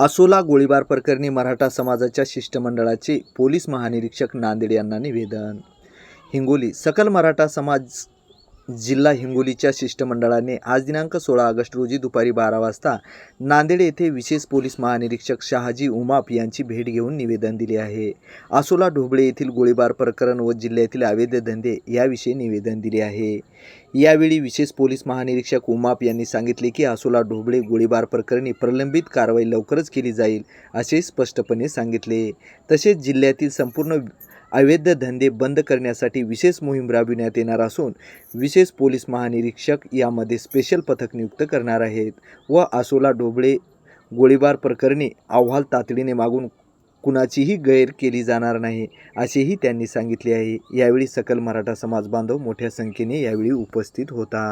आसोला गोळीबार प्रकरणी मराठा समाजाच्या शिष्टमंडळाचे पोलीस महानिरीक्षक नांदेड यांना निवेदन. हिंगोली सकल मराठा समाज जिल्हा हिंगोलीच्या शिष्टमंडळाने आज दिनांक सोळा ऑगस्ट रोजी दुपारी बारा वाजता नांदेड येथे विशेष पोलीस महानिरीक्षक शहाजी उमाप यांची भेट घेऊन निवेदन दिले आहे. आसोला ढोबळे येथील गोळीबार प्रकरण व जिल्ह्यातील अवैध धंदे याविषयी निवेदन दिले आहे. यावेळी विशेष पोलीस महानिरीक्षक उमाप यांनी सांगितले की आसोला ढोबळे गोळीबार प्रकरणी प्रलंबित कारवाई लवकरच केली जाईल असे स्पष्टपणे सांगितले. तसेच जिल्ह्यातील संपूर्ण अवैध धंदे बंद करण्यासाठी विशेष मोहीम राबविण्यात येणार असून विशेष पोलीस महानिरीक्षक यामध्ये स्पेशल पथक नियुक्त करणार आहेत व आसोला ढोबळे गोळीबार प्रकरणी अहवाल तातडीने मागून कुणाचीही गैर केली जाणार नाही असेही त्यांनी सांगितले आहे. यावेळी सकल मराठा समाज बांधव मोठ्या संख्येने यावेळी उपस्थित होता.